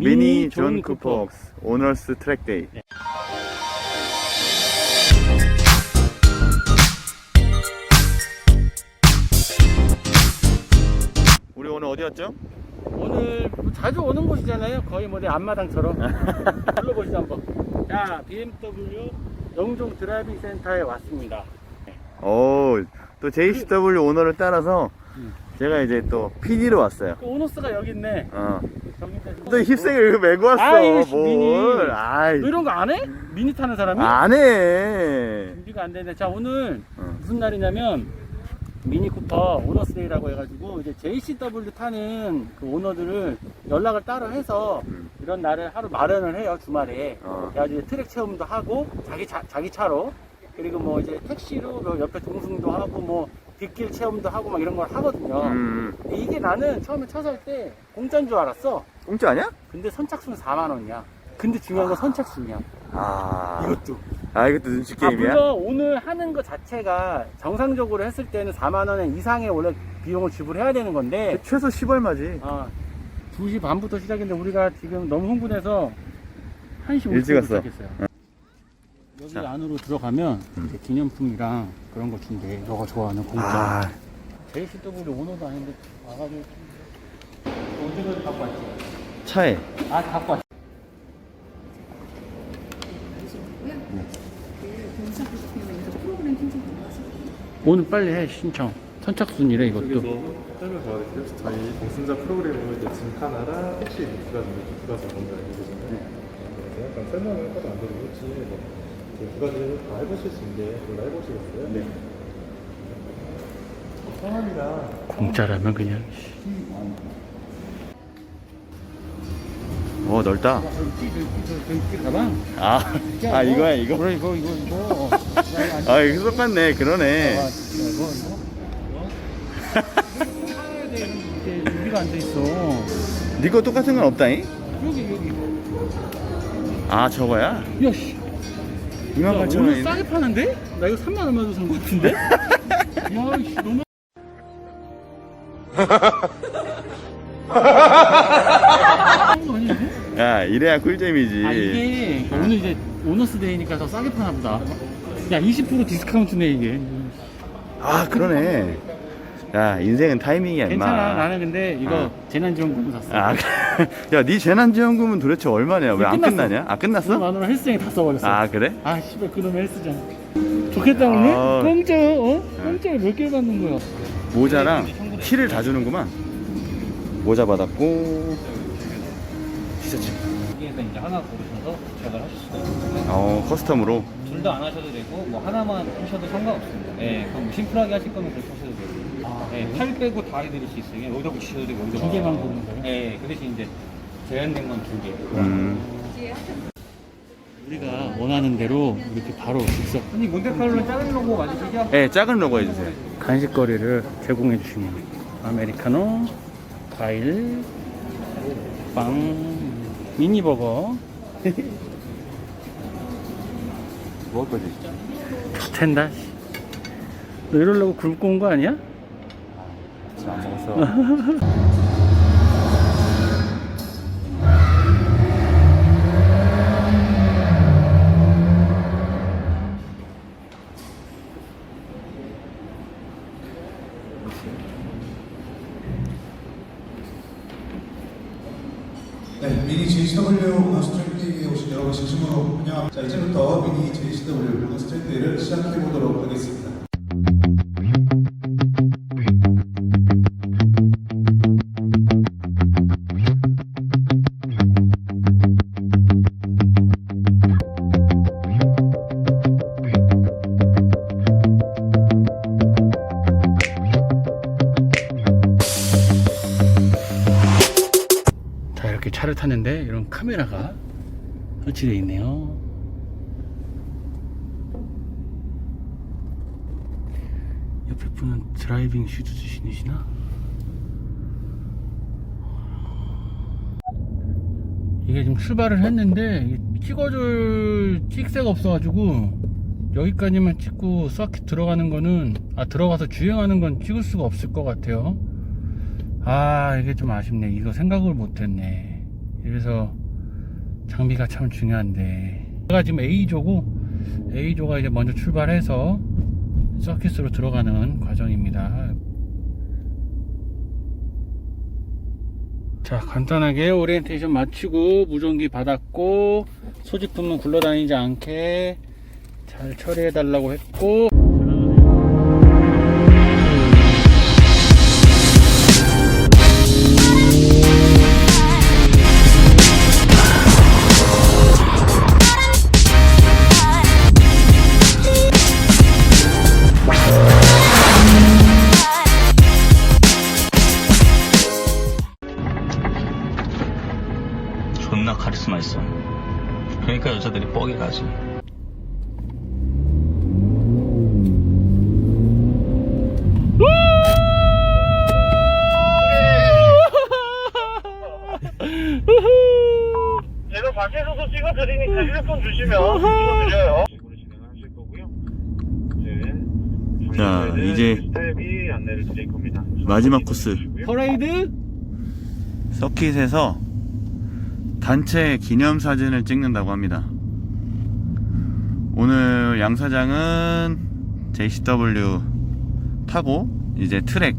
미니 존 쿠폭스 오너스 트랙 데이. 우리 오늘 어디였죠? 오늘 뭐 자주 오는 곳이잖아요. 거의 뭐 내 앞마당처럼. 불러보시죠 한번. 자, BMW 영종 드라이빙 센터에 왔습니다. 오, 또 JCW 오너를 따라서 음. 제가 이제 또 PD로 왔어요. 그 오노스가 여기 있네. 어. 힙색을 이거 메고 왔어. 아이, 미니. 뭘? 아이. 너 이런 거 안 해? 미니 타는 사람이? 안 해. 준비가 안 되네. 자, 오늘 어. 무슨 날이냐면 미니 쿠퍼 오너스데이라고 해가지고 이제 JCW 타는 그 오너들을 연락을 따로 해서 음. 이런 날을 하루 마련을 해요 주말에. 어. 그래가지고 이제 트랙 체험도 하고 자기 자, 자기 차로 그리고 뭐 이제 택시로 뭐 옆에 동승도 하고 뭐 뒷길 체험도 하고 막 이런 걸 하거든요. 음. 근데 이게 나는 처음에 차 살 때 공짜인 줄 알았어. 공짜 아니야? 근데 선착순 4만 원이야. 근데 중요한 건 선착순이야. 아. 이것도. 아, 이것도 눈치 아, 게임이야? 물론 오늘 하는 것 자체가 정상적으로 했을 때는 4만 원 이상의 원래 비용을 지불해야 되는 건데 최소 10얼마지. 아, 2시 반부터 시작했는데 우리가 지금 너무 흥분해서 1시 일찍 50분에 왔어. 시작했어요. 안으로 들어가면 음. 이제 기념품이랑 그런 거 준대. 너가 좋아하는 공짜. 아, JCW 오너도 아닌데 와가지고 언제까지 갖고 왔지? 차에. 아 갖고 왔지. 프로그램 신청 들어가서 오늘 빨리 해 신청. 선착순이래 이것도. 여기서 설명 도와드릴게요. 저희 동승자 프로그램을 이제 짐카나라 택시 두 가지 두 가지 먼저 알려드리잖아요. 네. 약간 설명을 하도 안 드리고 혹시 뭐 두 가지 다 해보실 수 있는데 그걸 해보시겠어요? 네. 성함이랑 공짜라면 그냥. 어, 넓다. 가방. 아, 아 이거야, 이거? 그래 이거 이거 이거. 아, 이거 똑같네. 그러네. 아, 이거 이거. 준비가 안돼 있어. 니거 똑같은 건 없다잉? 여기 여기. 아, 저거야? 야 씨. 2만 야, 8천 오늘 원인데? 싸게 파는데? 나 이거 3만 얼마 주고 산거 같은데? 야, 씨, 너무. 아니지? 야, 이래야 꿀잼이지. 아 이게 오늘 이제 오너스 데이니까 더 싸게 파나 보다. 야 20% 디스카운트네 이게. 아, 그러네. 야, 인생은 타이밍이야, 임마. 괜찮아. 나는 근데 이거 어. 재난지원금 샀어. 아, 야, 네 재난지원금은 도대체 얼마냐? 왜 안 끝났어. 끝나냐? 아, 끝났어? 만원 헬스장에 다 써버렸어. 아, 그래? 아 씨발 그놈 헬스장. 좋겠다 오늘. 아. 공짜 어? 공짜 몇개 받는 거야? 모자랑 티를 다 주는구만. 모자 받았고, 티셔츠. 여기에서 이제 하나 고르셔서 부착을 하실 수가 있어요. 어, 커스텀으로. 둘 다 안 하셔도 되고 뭐 하나만 하셔도 상관없습니다. 예, 그럼 뭐 심플하게 하실 거면 그렇게 하셔도 되고. 예, 팔 빼고 다 해드릴 수 있어요. 여기다 붙이셔도 되고 여기다 두 개만 고르는 거예요? 예, 그 대신 이제 제한된 건 두 개. 음. 우리가 원하는 대로 이렇게 바로 직접 아니 몬테칼로는 작은 로고 맞으시죠? 네, 작은 로고 해주세요. 간식거리를 제공해 주십니다. 아메리카노, 과일, 빵, 미니버거, 먹을 거지? 스탠다. 너 이러려고 굶고 온 거 아니야? 먹었어. 네, 미니 JCW 오너스트랙트에 오신 여러분 진심으로 환영합니다. 자, 이제부터 미니 JCW 오너스트랙트를 시작해 보도록 하겠습니다. 탔는데 이런 카메라가 설치되어 있네요. 옆에 분은 드라이빙 슈즈 신으시나? 이게 지금 출발을 했는데 찍어줄 찍새가 없어가지고 여기까지만 찍고 서킷 들어가는 거는 아 들어가서 주행하는 건 찍을 수가 없을 것 같아요. 아 이게 좀 아쉽네. 이거 생각을 못했네 이래서 장비가 참 중요한데. 제가 지금 A조고 A조가 이제 먼저 출발해서 서킷으로 들어가는 과정입니다. 자 간단하게 오리엔테이션 마치고 무전기 받았고 소지품은 굴러다니지 않게 잘 처리해 달라고 했고 가지. 제가 밖에서도 찍어드리니까 휴대폰 주시면 찍어드려요. 식으로 진행하실 거고요. 이제 자, 저희는 이제 스텝이 안내를 드릴 겁니다. 마지막 코스. 퍼레이드 서킷에서 단체 기념 사진을 찍는다고 합니다. 오늘 양 사장은 JCW 타고 이제 트랙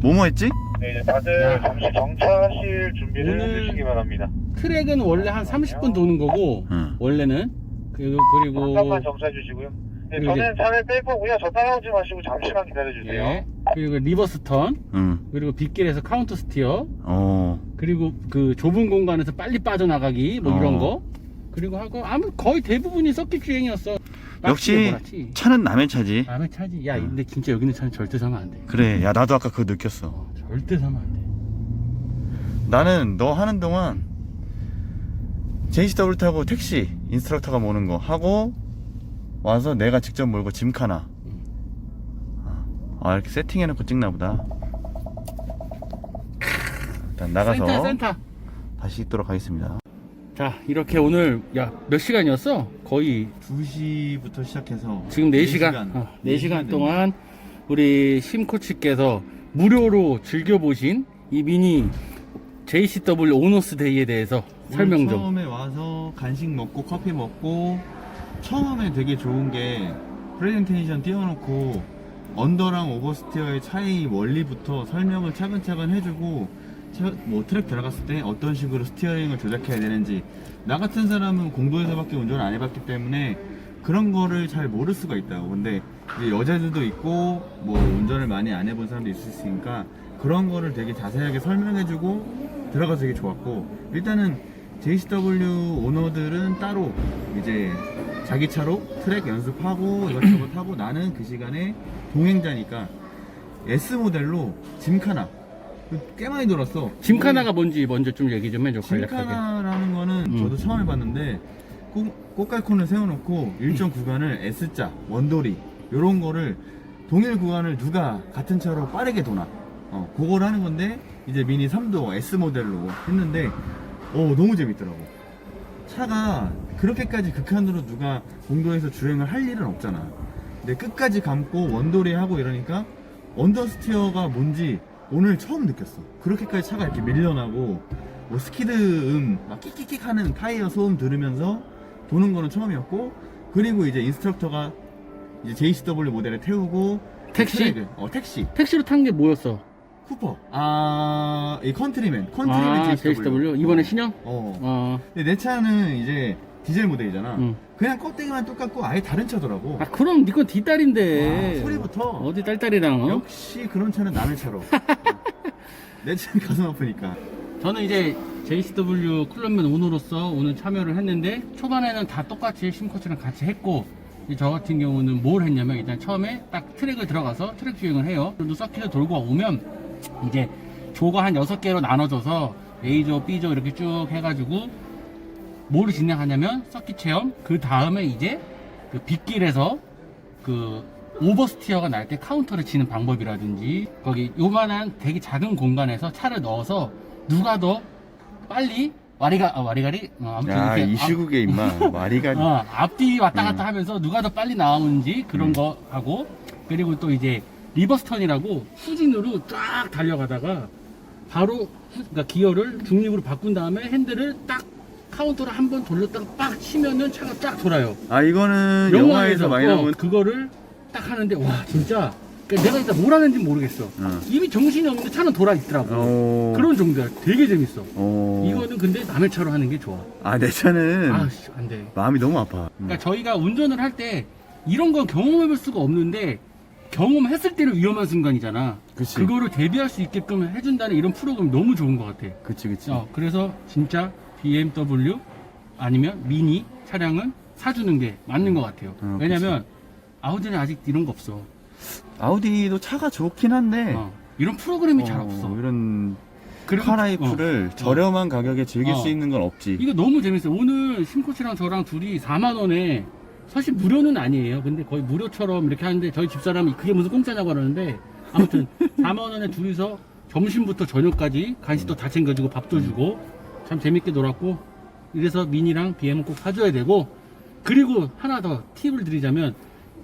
뭐뭐 했지? 네, 이제 다들 잠시 정차하실 준비를 오늘- 해주시기 바랍니다. 트랙은 원래 한 30분 도는 거고 응. 원래는 그리고 그리고 잠깐만 정차해 주시고요. 네, 그리고 저는 차를 뺄 거고요. 저 따라오지 마시고 잠시만 기다려 주세요. 예, 그리고 리버스 턴 응. 그리고 빗길에서 카운터 스티어 어. 그리고 그 좁은 공간에서 빨리 빠져나가기 뭐 이런 어. 거 그리고 하고 아무 거의 대부분이 서킷 주행이었어. 역시 몰았지. 차는 남의 차지. 남의 차지. 야 근데 진짜 여기 있는 차는 절대 사면 안 돼. 그래. 야 나도 아까 그거 느꼈어. 절대 사면 안 돼. 나는 너 하는 동안 JCW 타고 택시 인스트럭터가 모는 거 하고 와서 내가 직접 몰고 짐카나. 아 이렇게 세팅해놓고 찍나 보다. 일단 나가서 센터 센터. 다시 있도록 하겠습니다 자 이렇게 오늘 야 몇 시간이었어? 거의 2시부터 시작해서 지금 4시간, 어, 4시간 동안 우리 심코치께서 무료로 즐겨보신 이 미니 JCW 오너스 데이에 대해서 설명 좀. 처음에 와서 간식 먹고 커피 먹고 처음에 되게 좋은 게 프레젠테이션 띄워놓고 언더랑 오버스티어의 차이 원리부터 설명을 차근차근 해주고 차- 뭐 트랙 들어갔을 때 어떤 식으로 스티어링을 조작해야 되는지 나 같은 사람은 공도에서밖에 운전을 안 해봤기 때문에 그런 거를 잘 모를 수가 있다고. 근데 여자들도 있고 뭐 운전을 많이 안 해본 사람도 있을 수 있으니까 그런 거를 되게 자세하게 설명해주고 들어가서 되게 좋았고 일단은 JCW 오너들은 따로 이제 자기 차로 트랙 연습하고 이것저것 하고 나는 그 시간에 동행자니까 S 모델로 짐카나 꽤 많이 돌았어. 짐카나가 뭔지 먼저 좀 얘기 좀 해줘 간략하게. 짐카나라는 거는 음. 저도 처음 해봤는데 꽃, 꽃갈콘을 세워놓고 일정 구간을 S자, 원돌이 이런 거를 동일 구간을 누가 같은 차로 빠르게 도나 어, 그걸 하는 건데 이제 미니 3도 S 모델로 했는데 어 너무 재밌더라고 차가 그렇게까지 극한으로 누가 공도에서 주행을 할 일은 없잖아 근데 끝까지 감고 원돌이 하고 이러니까 언더스티어가 뭔지 오늘 처음 느꼈어 그렇게까지 차가 이렇게 밀려나고 뭐 스키드 음, 막 끽끽끽 하는 타이어 소음 들으면서 도는 거는 처음이었고 그리고 이제 인스트럭터가 이제 JCW 모델을 태우고 택시? 트랙을, 어 택시 택시로 탄 게 뭐였어? 쿠퍼 아, 이 컨트리맨 컨트리맨 아 JCW, JCW 이번에 신형? 어. 어. 근데 내 차는 이제 디젤 모델이잖아 응. 그냥 껍데기만 똑같고 아예 다른 차더라고 아 그럼 니건 뒷다리인데. 와, 소리부터 어디 딸딸이랑? 어? 역시 그런 차는 남의 차로 내 차는 가슴 아프니까 저는 이제 JCW 클럽맨 오너로서 오늘 참여를 했는데 초반에는 다 똑같이 심코치랑 같이 했고 저 같은 경우는 뭘 했냐면 일단 처음에 딱 트랙을 들어가서 트랙 주행을 해요. 그리고 서킷을 돌고 오면 이제 조가 한 6개로 나눠져서 A조, B조 이렇게 쭉 해가지고 뭐를 진행하냐면 서킷 체험 그 다음에 이제 그 빗길에서 그 오버스티어가 날 때 카운터를 치는 방법이라든지 거기 요만한 되게 작은 공간에서 차를 넣어서 누가 더 빨리 와리가 아, 와리가리 어, 아무튼 야 이렇게 이 시국에 임마 마리가 앞, 어, 앞뒤 왔다 갔다 음. 하면서 누가 더 빨리 나오는지 그런 음. 거 하고 그리고 또 이제 리버스턴이라고 후진으로 쫙 달려가다가 바로 그러니까 기어를 중립으로 바꾼 다음에 핸들을 딱 카운터를 한 번 돌렸다가 빡 치면은 차가 쫙 돌아요. 아 이거는 영화에서 많이 어, 나온 그거를 딱 하는데 와 진짜 그러니까 내가 일단 뭘 하는지 모르겠어. 응. 이미 정신이 없는데 차는 돌아 있더라고. 어... 그런 정도야. 되게 재밌어. 어... 이거는 근데 남의 차로 하는 게 좋아. 아내 차는 아, 씨, 안 돼. 마음이 너무 아파 음. 그러니까 저희가 운전을 할 때 이런 건 경험해볼 수가 없는데 경험했을 때는 위험한 순간이잖아. 그치. 그거를 대비할 수 있게끔 해준다는 이런 프로그램 너무 좋은 것 같아. 그치 그치 어, 그래서 진짜 BMW 아니면 미니 차량은 사주는 게 맞는 것 같아요. 어, 왜냐면 아우디는 아직 이런 거 없어. 아우디도 차가 좋긴 한데 어, 이런 프로그램이 잘 어, 없어. 이런 그리고 카라이프를 저렴한 가격에 즐길 어. 수 있는 건 없지 이거 너무 재밌어요. 오늘 심코치랑 저랑 둘이 4만 원에 사실 무료는 아니에요. 근데 거의 무료처럼 이렇게 하는데 저희 집사람이 그게 무슨 공짜냐고 그러는데 아무튼 4만 원에 둘이서 점심부터 저녁까지 간식도 다 챙겨주고 밥도 주고 참 재밌게 놀았고 이래서 미니랑 BM은 꼭 사줘야 되고 그리고 하나 더 팁을 드리자면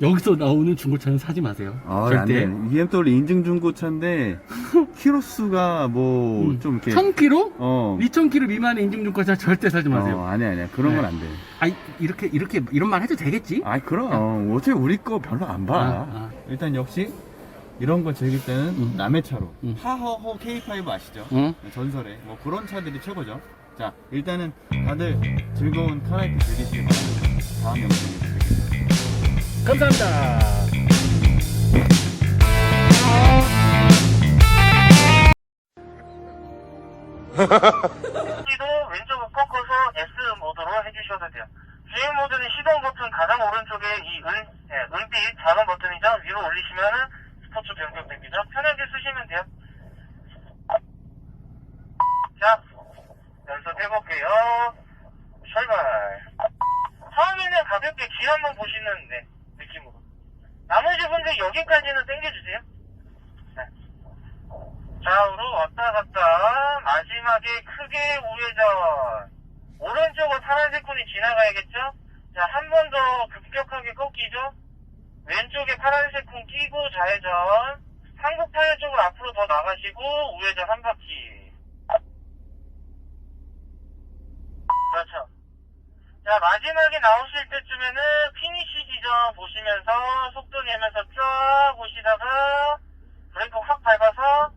여기서 나오는 중고차는 사지 마세요. 아, 절대. 안 돼. BMW 인증 중고차인데 키로수가 뭐 음. 좀 이렇게 1000km? 어. 2000km 미만의 인증 중고차 절대 사지 마세요. 어, 아니야, 아니야. 그런 네. 건안 돼. 아 이렇게 이렇게 이런 말 해도 되겠지? 아, 그럼. 어차피 우리 거 별로 안 봐. 아, 아. 일단 역시 이런 거 즐길 때는 음. 남의 차로 음. 하허허 K5 아시죠? 어? 전설의 뭐 그런 차들이 최고죠. 자 일단은 다들 즐거운 카라이프 즐기시기 바랍니다. 다음 영상에 뵙겠습니다. 감사합니다. 시도 왼쪽으로 꺾어서 S 모드로 해주셔도 돼요. 주행 모드는 시동 버튼 가장 오른쪽에 이 은, 예, 은빛 작은 버튼이죠. 위로 올리시면은 스포츠 변경됩니다. 편하게 쓰시면 돼요. 자, 연습해볼게요. 출발. 처음에는 가볍게 길 한번 보시는 네, 느낌으로. 나머지 분들 여기까지는 당겨주세요. 네. 좌우로 왔다 갔다 마지막에 크게 우회전 오른쪽으로 파란색 콘이 지나가야겠죠? 자, 한 번 더 급격하게 꺾이죠? 왼쪽에 파란색 콘 끼고 좌회전 한국 타이어 쪽으로 앞으로 더 나가시고 우회전 한 바퀴 그렇죠 자, 마지막에 나오실 때쯤에는 피니시 지점 보시면서 속도 내면서 쫙 오시다가 브레이크 확 밟아서